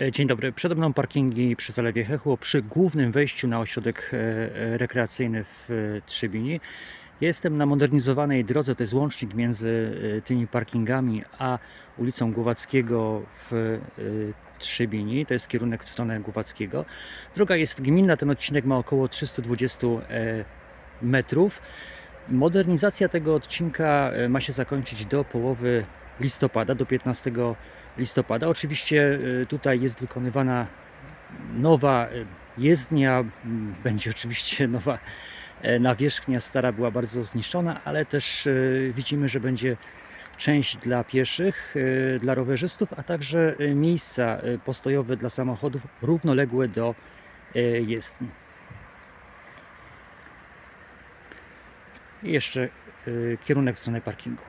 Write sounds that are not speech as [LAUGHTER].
E, Dzień dobry. Przede mną parkingi przy Zalewie Hechło, przy głównym wejściu na ośrodek e, e, rekreacyjny w Trzybini. Jestem na modernizowanej drodze, to jest łącznik między tymi parkingami a ulicą Głowackiego w Trzybini. To jest kierunek w stronę Głowackiego. Droga jest gminna, ten odcinek ma około 320 e, metrów. Modernizacja tego odcinka ma się zakończyć do połowy listopada, do 15 listopada. Oczywiście y, tutaj jest wykonywana nowa y, jezdnia, m, będzie [LAUGHS] oczywiście nowa e, nawierzchnia, stara była bardzo zniszczona, ale też y, widzimy, że będzie część dla pieszych, dla rowerzystów, a także miejsca postojowe dla samochodów równoległe do jezdni. Jeszcze kierunek w stronę parkingu.